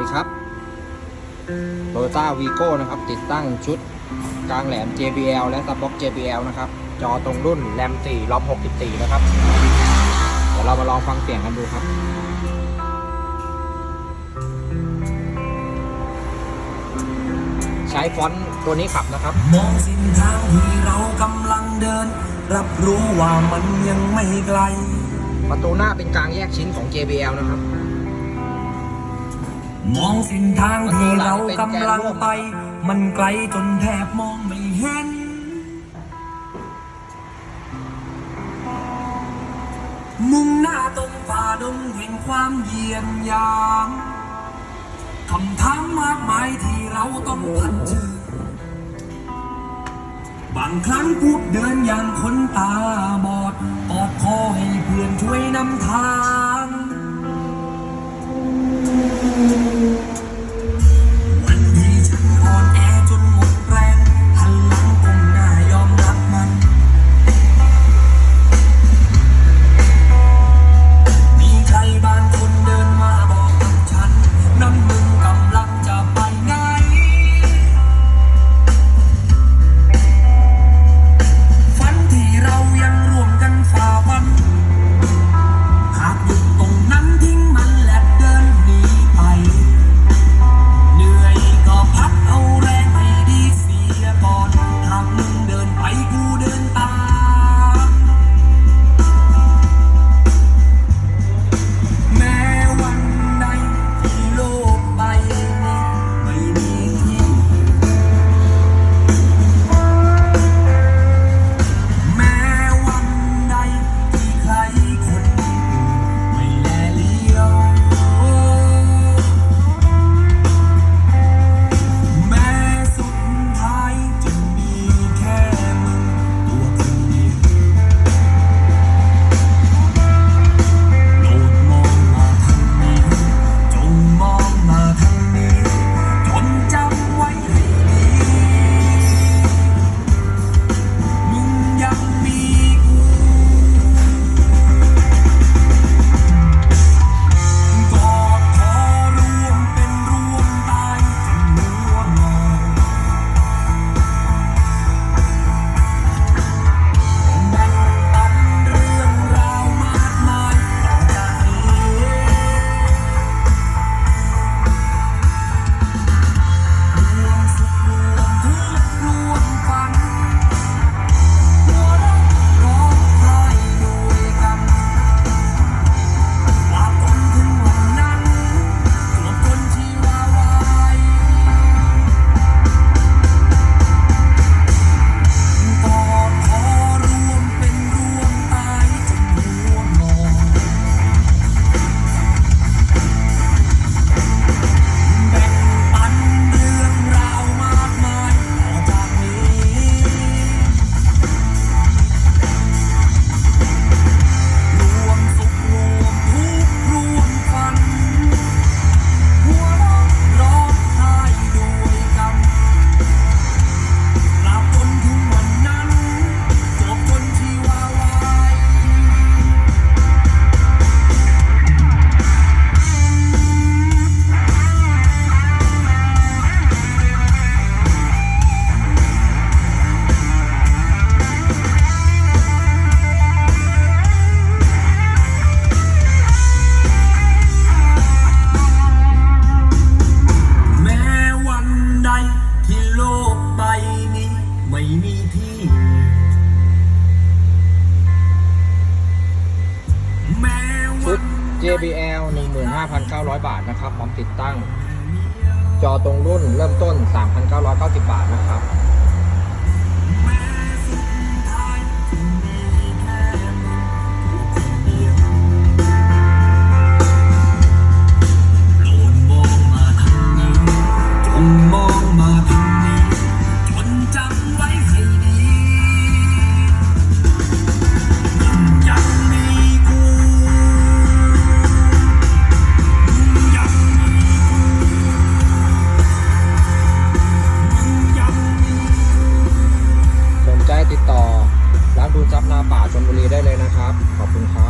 ดีครับ Toyota Vigo นะครับ ติดตั้งชุดกลางแหลม JBL และซับบ็อก JBL นะครับ จอตรงรุ่นแรม4รอม64 นะครับ เดี๋ยวเรามาลองฟังเสียงกันดูครับใช้ฟอนต์ตัวนี้ขับนะครับ มองเส้นทางที่เรากำลังเดิน รับรู้ว่ามันยังไม่ไกล ประตูหน้าเป็นกลางแยกชิ้นของ JBL นะครับ มองเส้นทางที่เรากำลังไป มันไกลจนแทบมองไม่เห็น มุ่งหน้าตรงฝ่าดงแห่งความเยียนยามคำถามมากมายที่เราต้องพันเจอบางครั้งพูดเดินอย่างคนตาบอดกอดคอให้เพื่อนช่วยนำทาง JBL 15,900 บาทนะครับพร้อมติดตั้ง จอตรงรุ่นเริ่มต้น 3,990 บาทนะครับ ได้เลยนะครับ ขอบคุณครับ